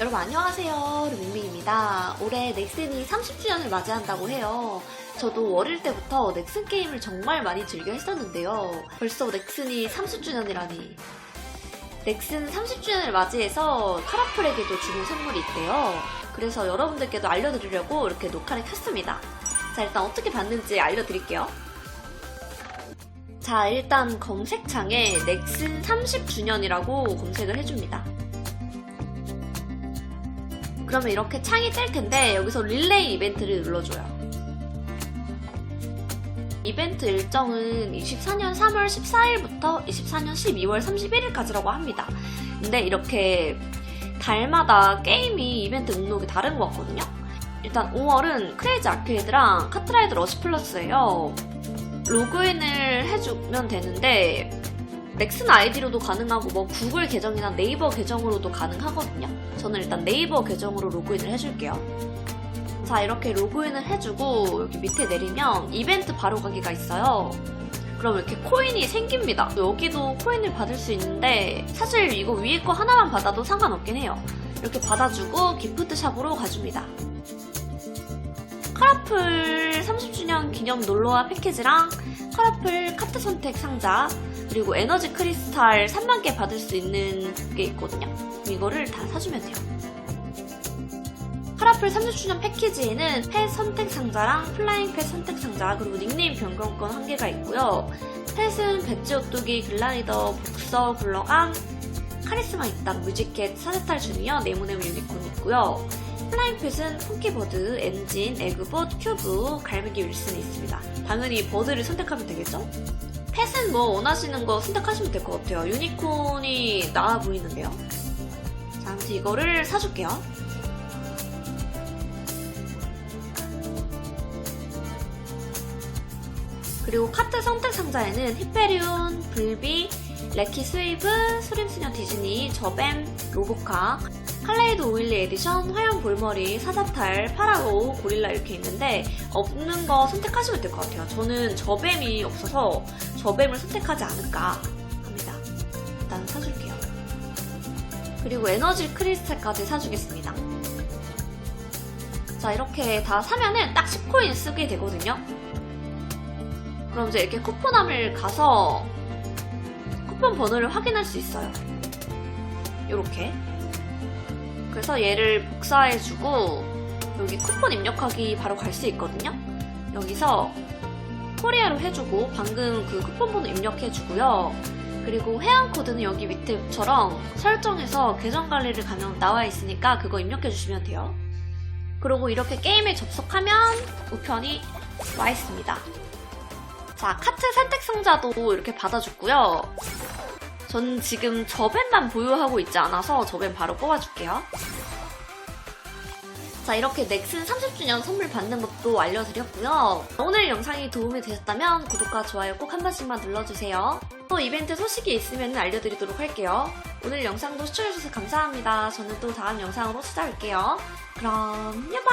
여러분 안녕하세요. 루밍밍입니다. 올해 넥슨이 30주년을 맞이한다고 해요. 저도 어릴 때부터 넥슨 게임을 정말 많이 즐겨 했었는데요. 벌써 넥슨이 30주년이라니. 넥슨 30주년을 맞이해서 카라풀에게도 주는 선물이 있대요. 그래서 여러분들께도 알려드리려고 이렇게 녹화를 켰습니다. 자 일단 어떻게 받는지 알려드릴게요. 자 일단 검색창에 넥슨 30주년이라고 검색을 해줍니다 그러면 이렇게 창이 뜰 텐데 여기서 릴레이 이벤트를 눌러줘요. 이벤트 일정은 24년 3월 14일부터 24년 12월 31일까지라고 합니다. 근데 이렇게 달마다 게임이 이벤트 목록이 다른 것 같거든요. 일단 5월은 크레이지 아케이드랑 카트라이더 러시 플러스예요. 로그인을 해주면 되는데 넥슨 아이디로도 가능하고 뭐 구글 계정이나 네이버 계정으로도 가능하거든요. 저는 일단 네이버 계정으로 로그인을 해줄게요. 자 이렇게 로그인을 해주고 여기 밑에 내리면 이벤트 바로 가기가 있어요. 그럼 이렇게 코인이 생깁니다. 여기도 코인을 받을 수 있는데 사실 이거 위에 거 하나만 받아도 상관없긴 해요. 이렇게 받아주고 기프트샵으로 가줍니다. 카라풀 30주년 기념 놀러와 패키지랑 카라풀 카트 선택 상자 그리고 에너지 크리스탈 3만 개 받을 수 있는 게 있거든요. 이거를 다 사주면 돼요. 카라풀 30주년 패키지에는 펫 선택 상자랑 플라잉 펫 선택 상자 그리고 닉네임 변경권 한 개가 있고요. 펫은 배지 오뚜기, 글라이더, 복서, 굴러강, 카리스마 있다, 뮤직캣, 사세탈 주니어, 네모네모 유니콘 있고요. 플라잉 펫은 폰키버드, 엔진, 에그봇, 큐브, 갈매기 윌슨이 있습니다. 당연히 버드를 선택하면 되겠죠? 펫은 뭐 원하시는 거 선택하시면 될 것 같아요. 유니콘이 나아 보이는데요. 자, 아무튼 이거를 사줄게요. 그리고 카트 선택 상자에는 히페리온, 불비, 레키 스웨이브, 수림수녀 디즈니, 저뱀, 로보카, 칼레이드 오일리 에디션, 화염 볼머리, 사자탈, 파라오, 고릴라 이렇게 있는데 없는 거 선택하시면 될 것 같아요. 저는 저뱀이 없어서 저뱀을 선택하지 않을까 합니다. 일단 사줄게요. 그리고 에너지 크리스탈까지 사주겠습니다. 자 이렇게 다 사면은 딱 10코인 쓰게 되거든요. 그럼 이제 이렇게 쿠폰함을 가서 쿠폰 번호를 확인할 수 있어요. 이렇게. 그래서 얘를 복사해주고 여기 쿠폰 입력하기 바로 갈 수 있거든요. 여기서 코리아로 해주고 방금 그 쿠폰 번호 입력해주고요. 그리고 회원 코드는 여기 밑에처럼 설정해서 계정 관리를 가면 나와 있으니까 그거 입력해주시면 돼요. 그리고 이렇게 게임에 접속하면 우편이 와 있습니다. 자, 카트 선택 상자도 이렇게 받아줬고요. 전 지금 저벤만 보유하고 있지 않아서 저벤 바로 뽑아줄게요. 자, 이렇게 넥슨 30주년 선물 받는 법도 알려드렸고요. 오늘 영상이 도움이 되셨다면 구독과 좋아요 꼭 한 번씩만 눌러주세요. 또 이벤트 소식이 있으면 알려드리도록 할게요. 오늘 영상도 시청해주셔서 감사합니다. 저는 또 다음 영상으로 찾아올게요. 그럼, 얍!